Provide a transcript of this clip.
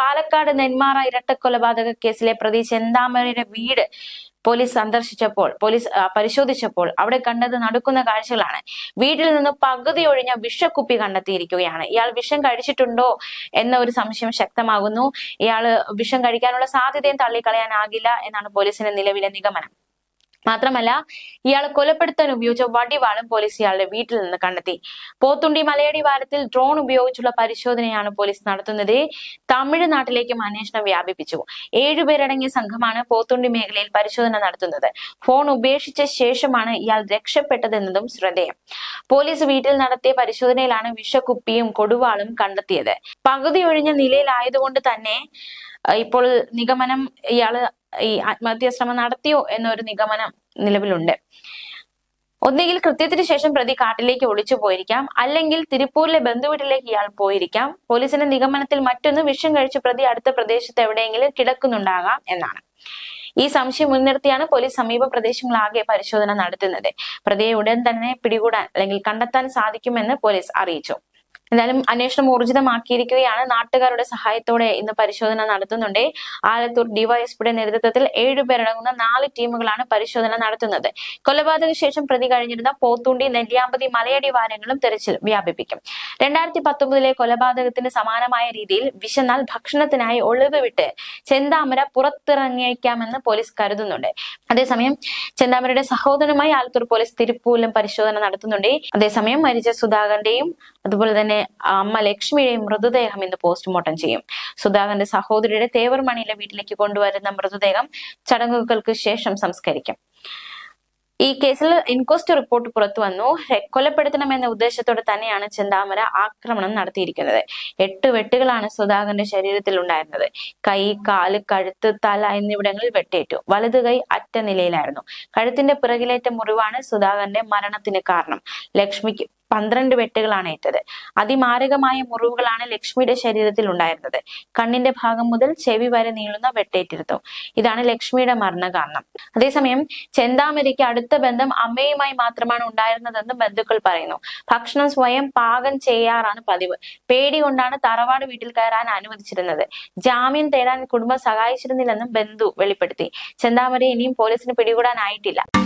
പാലക്കാട് നെന്മാറ ഇരട്ടക്കൊലപാതക കേസിലെ പ്രതി ചെന്താമരയുടെ വീട് പോലീസ് സന്ദർശിച്ചപ്പോൾ പോലീസ് പരിശോധിച്ചപ്പോൾ അവിടെ കണ്ടത് നടക്കുന്ന കാഴ്ചകളാണ്. വീട്ടിൽ നിന്ന് പകുതി ഒഴിഞ്ഞ വിഷക്കുപ്പി കണ്ടെത്തിയിരിക്കുകയാണ്. ഇയാൾ വിഷം കഴിച്ചിട്ടുണ്ടോ എന്ന ഒരു സംശയം ശക്തമാകുന്നു. ഇയാൾ വിഷം കഴിക്കാനുള്ള സാധ്യതയും തള്ളിക്കളയാനാകില്ല എന്നാണ് പോലീസിന്റെ നിലവിലെ നിഗമനം. മാത്രമല്ല ഇയാൾ കൊലപ്പെടുത്താൻ ഉപയോഗിച്ച വടിവാളും പോലീസ് ഇയാളുടെ വീട്ടിൽ നിന്ന് കണ്ടെത്തി. പോത്തുണ്ടി മലയടി വാരത്തിൽ ഡ്രോൺ ഉപയോഗിച്ചുള്ള പരിശോധനയാണ് പോലീസ് നടത്തുന്നത്. തമിഴ്നാട്ടിലേക്കും അന്വേഷണം വ്യാപിപ്പിച്ചു. ഏഴുപേരടങ്ങിയ സംഘമാണ് പോത്തുണ്ടി മേഖലയിൽ പരിശോധന നടത്തുന്നത്. ഫോൺ ഉപേക്ഷിച്ച ശേഷമാണ് ഇയാൾ രക്ഷപ്പെട്ടതെന്നതും ശ്രദ്ധേയം. പോലീസ് വീട്ടിൽ നടത്തിയ പരിശോധനയിലാണ് വിഷക്കുപ്പിയും കൊടുവാളും കണ്ടെത്തിയത്. പകുതി ഒഴിഞ്ഞ നിലയിലായതുകൊണ്ട് തന്നെ ഇപ്പോൾ നിഗമനം ഇയാൾ ഈ ആത്മഹത്യാ ശ്രമം നടത്തിയോ എന്നൊരു നിഗമനം നിലവിലുണ്ട്. ഒന്നുകിൽ കൃത്യത്തിന് ശേഷം പ്രതി കാട്ടിലേക്ക് ഒളിച്ചു പോയിരിക്കാം. അല്ലെങ്കിൽ തിരുപ്പൂരിലെ ബന്ധുവീട്ടിലേക്ക് ഇയാൾ പോയിരിക്കാം. പോലീസിന്റെ നിഗമനത്തിൽ മറ്റൊന്ന് വിഷം കഴിച്ച് പ്രതി അടുത്ത പ്രദേശത്ത് എവിടെയെങ്കിലും കിടക്കുന്നുണ്ടാകാം എന്നാണ്. ഈ സംശയം മുൻനിർത്തിയാണ് പോലീസ് സമീപ പ്രദേശങ്ങളാകെ പരിശോധന നടത്തുന്നത്. പ്രതിയെ ഉടൻ തന്നെ പിടികൂടാൻ അല്ലെങ്കിൽ കണ്ടെത്താൻ സാധിക്കുമെന്ന് പോലീസ് അറിയിച്ചു. എന്തായാലും അന്വേഷണം ഊർജിതമാക്കിയിരിക്കുകയാണ്. നാട്ടുകാരുടെ സഹായത്തോടെ ഇന്ന് പരിശോധന നടത്തുന്നുണ്ട്. ആലത്തൂർ ഡിവൈഎസ്പിയുടെ നേതൃത്വത്തിൽ ഏഴുപേരടങ്ങുന്ന നാല് ടീമുകളാണ് പരിശോധന നടത്തുന്നത്. കൊലപാതക ശേഷം പ്രതി കഴിഞ്ഞിരുന്ന പോത്തുണ്ടി നെല്ലിയാമ്പതി മലയടി വാരങ്ങളും തെരച്ചിൽ വ്യാപിപ്പിക്കും. രണ്ടായിരത്തി പത്തൊമ്പതിലെ കൊലപാതകത്തിന് സമാനമായ രീതിയിൽ വിശന്നാൽ ഭക്ഷണത്തിനായി ഒളിവ് വിട്ട് ചെന്താമര പുറത്തിറങ്ങിയേക്കാമെന്ന് പോലീസ് കരുതുന്നുണ്ട്. അതേസമയം ചെന്താമരയുടെ സഹോദരനുമായി ആലത്തൂർ പോലീസ് തിരുപ്പൂലും പരിശോധന നടത്തുന്നുണ്ട്. അതേസമയം മരിച്ച സുധാകരന്റെയും അതുപോലെ തന്നെ അമ്മ ലക്ഷ്മിയുടെയും മൃതദേഹം ഇന്ന് പോസ്റ്റ്മോർട്ടം ചെയ്യും. സുധാകരന്റെ സഹോദരിയുടെ തേവർമണിയിലെ വീട്ടിലേക്ക് കൊണ്ടുവരുന്ന മൃതദേഹം ചടങ്ങുകൾക്ക് ശേഷം സംസ്കരിക്കും. ഈ കേസിൽ ഇൻക്വസ്റ്റ് റിപ്പോർട്ട് പുറത്തു വന്നു. കൊലപ്പെടുത്തണം കൊലപ്പെടുത്തണമെന്ന ഉദ്ദേശത്തോടെ തന്നെയാണ് ചെന്താമര ആക്രമണം നടത്തിയിരിക്കുന്നത്. എട്ട് വെട്ടുകളാണ് സുധാകരന്റെ ശരീരത്തിൽ ഉണ്ടായിരുന്നത്. കൈ കാൽ കഴുത്ത് തല എന്നിവിടങ്ങളിൽ വെട്ടേറ്റു. വലതു കൈ അറ്റ നിലയിലായിരുന്നു. കഴുത്തിന്റെ പിറകിലേറ്റ മുറിവാണ് സുധാകരന്റെ മരണത്തിന് കാരണം. ലക്ഷ്മിക്ക് പന്ത്രണ്ട് വെട്ടുകളാണ് ഏറ്റത്. അതിമാരകമായ മുറിവുകളാണ് ലക്ഷ്മിയുടെ ശരീരത്തിൽ ഉണ്ടായിരുന്നത്. കണ്ണിന്റെ ഭാഗം മുതൽ ചെവി വരെ നീളുന്ന വെട്ടേറ്റിരുന്നു. ഇതാണ് ലക്ഷ്മിയുടെ മരണകാരണം. അതേസമയം ചെന്താമരയ്ക്ക് അടുത്ത ബന്ധം അമ്മയുമായി മാത്രമാണ് ഉണ്ടായിരുന്നതെന്ന് ബന്ധുക്കൾ പറയുന്നു. ഭക്ഷണം സ്വയം പാകം ചെയ്യാറാണ് പതിവ്. പേടി കൊണ്ടാണ് തറവാട് വീട്ടിൽ കയറാൻ അനുവദിച്ചിരുന്നത്. ജാമ്യം തേടാൻ കുടുംബം സഹായിച്ചിരുന്നില്ലെന്നും ബന്ധു വെളിപ്പെടുത്തി. ചെന്താമരയെ ഇനിയും പോലീസിന് പിടികൂടാനായിട്ടില്ല.